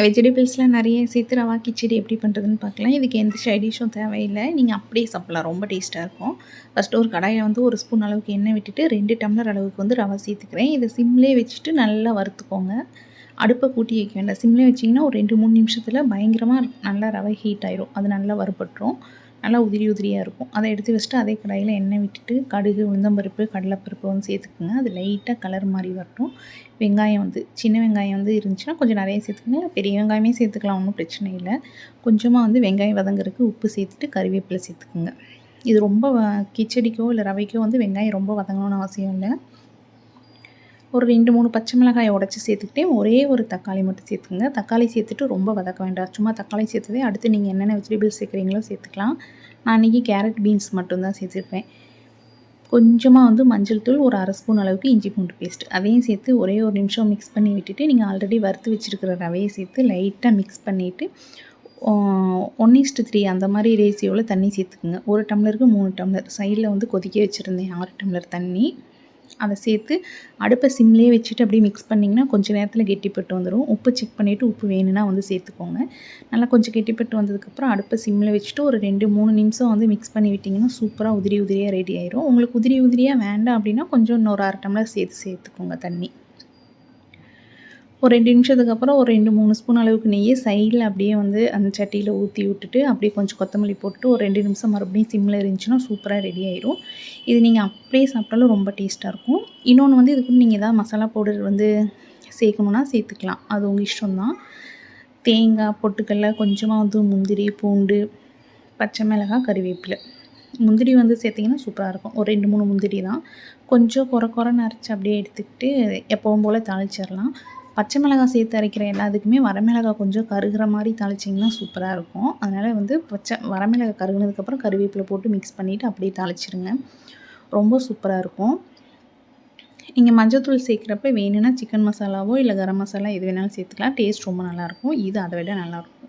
வெஜிடபிள்ஸ்லாம் நிறைய சேர்த்து ரவா கிச்சடி எப்படி பண்ணுறதுன்னு பார்க்கலாம். இதுக்கு எந்த சைடிஷும் தேவையில்லை. நீங்கள் அப்படியே சாப்பிட்லாம். ரொம்ப டேஸ்ட்டாக இருக்கும். ஃபஸ்ட்டு ஒரு கடாயில் வந்து ஒரு ஸ்பூன் அளவுக்கு எண்ணெய் விட்டுட்டு ரெண்டு டம்ளர் அளவுக்கு வந்து ரவை சேர்த்துக்கிறேன். இதை சிம்லேயே வச்சுட்டு நல்லா வறுத்துக்கோங்க. அடுப்பை கூட்டி வைக்க வேண்டாம். சிம்லேயே வச்சிங்கன்னா ஒரு ரெண்டு மூணு நிமிஷத்தில் பயங்கரமாக நல்லா ரவை ஹீட் ஆயிரும். அது நல்லா வறுபட்டுரும். நல்லா உதிரி உதிரியாக இருக்கும். அதை எடுத்து வச்சுட்டு அதே கடாயில் எண்ணெய் விட்டுட்டு கடுகு உளுந்தம்பருப்பு கடலைப்பருப்பு வந்து சேர்த்துக்குங்க. அது லைட்டாக கலர் மாதிரி வரட்டும். வெங்காயம் வந்து சின்ன வெங்காயம் வந்து இருந்துச்சுன்னா கொஞ்சம் நிறைய சேர்த்துக்கங்க. பெரிய வெங்காயமே சேர்த்துக்கலாம் ஒன்றும் பிரச்சனை இல்லை. கொஞ்சமாக வந்து வெங்காயம் வதங்குறதுக்கு உப்பு சேர்த்துட்டு கறிவேப்பிலை சேர்த்துக்குங்க. இது ரொம்ப கிச்சடிக்கோ இல்லை ரவைக்கோ வந்து வெங்காயம் ரொம்ப வதங்கணும்னு அவசியம் இல்லை. ஒரு ரெண்டு மூணு பச்சை மிளகாயை உடச்சி சேர்த்துக்கிட்டே ஒரே ஒரு தக்காளி மட்டும் சேர்த்துக்கோங்க. தக்காளி சேர்த்துட்டு ரொம்ப வதக்க வேண்டாம். சும்மா தக்காளி சேர்த்ததே. அடுத்து நீங்கள் என்னென்ன வெஜிடபிள்ஸ் சேர்க்குறீங்களோ சேர்த்துக்கலாம். நான் இன்றைக்கி கேரட் பீன்ஸ் மட்டும்தான் சேர்த்துருப்பேன். கொஞ்சமாக வந்து மஞ்சள் தூள் ஒரு அரை ஸ்பூன் அளவுக்கு இஞ்சி பூண்டு பேஸ்ட் அதையும் சேர்த்து ஒரே ஒரு நிமிஷம் மிக்ஸ் பண்ணி விட்டுட்டு நீங்கள் ஆல்ரெடி வறுத்து வச்சுருக்கிற ரவையை சேர்த்து லைட்டாக மிக்ஸ் பண்ணிவிட்டு ஒன் இஸ்ட்டு த்ரீ அந்த மாதிரி ரேசியோவில் தண்ணி சேர்த்துக்குங்க. ஒரு டம்ளருக்கு மூணு டம்ளர். சைடில் வந்து கொதிக்க வச்சுருந்தேன். ஆறு டம்ளர் தண்ணி. அதை சேர்த்து அடுப்பை சிம்லேயே வச்சுட்டு அப்படியே மிக்ஸ் பண்ணிங்கன்னா கொஞ்சம் நேரத்தில் கெட்டிப்பட்டு வந்துடும் உப்பு செக் பண்ணிவிட்டு உப்பு வேணும்னா வந்து சேர்த்துக்கோங்க. நல்லா கொஞ்சம் கெட்டிப்பட்டு வந்ததுக்கப்புறம் அடுப்பை சிம்மில் வச்சுட்டு ஒரு ரெண்டு மூணு நிமிஷம் வந்து மிக்ஸ் பண்ணி விட்டிங்கன்னா சூப்பராக உதிரி உதிரியாக ரெடி ஆயிரும். உங்களுக்கு உதிரி உதிரியாக வேண்டாம் அப்படின்னா கொஞ்சம் இன்னொரு அரை டம்ளர் சேர்த்து சேர்த்துக்கோங்க தண்ணி. ஒரு ரெண்டு நிமிஷத்துக்கு அப்புறம் ஒரு ரெண்டு மூணு ஸ்பூன் அளவுக்கு நெய்யை சைடில் அப்படியே வந்து அந்த சட்டியில் ஊற்றி விட்டுட்டு அப்படியே கொஞ்சம் கொத்தமல்லி போட்டு ஒரு ரெண்டு நிமிஷம் மறுபடியும் சிம்மில் இருந்துச்சுன்னா சூப்பராக ரெடி ஆயிரும். இது நீங்கள் அப்படியே சாப்பிட்டாலும் ரொம்ப டேஸ்ட்டாக இருக்கும். இன்னொன்று வந்து இதுக்கு நீங்கள் எதாவது மசாலா பவுடர் வந்து சேர்க்கணுன்னா சேர்த்துக்கலாம். அது உங்கள் இஷ்டம்தான். தேங்காய் பொட்டுக்கடல கொஞ்சமாக வந்து முந்திரி பூண்டு பச்சை மிளகாய் கறிவேப்பிலை. முந்திரி வந்து சேர்த்திங்கன்னா சூப்பராக இருக்கும். ஒரு ரெண்டு மூணு முந்திரி தான். கொஞ்சம் குறை குறை நரைச்சி அப்படியே எடுத்துக்கிட்டு எப்போவும் போல் தாளிச்சிடலாம். பச்சை மிளகாய் சேர்த்து அரைக்கிற எல்லாத்துக்குமே வரமிளகாய் கொஞ்சம் கருகிற மாதிரி தாளிச்சிங்கன்னா சூப்பராக இருக்கும். அதனால் வந்து பச்சை வரமிளகாய் கருகினதுக்கப்புறம் கருவேப்பிலை போட்டு மிக்ஸ் பண்ணிவிட்டு அப்படியே தாளிச்சிருங்க. ரொம்ப சூப்பராக இருக்கும். நீங்கள் மஞ்சத்தூள் சேர்க்குறப்ப வேணும்னா சிக்கன் மசாலாவோ இல்லை கரம் மசாலா எது வேணாலும் சேர்த்துக்கலாம். டேஸ்ட் ரொம்ப நல்லாயிருக்கும் இது அதை விட நல்லாயிருக்கும்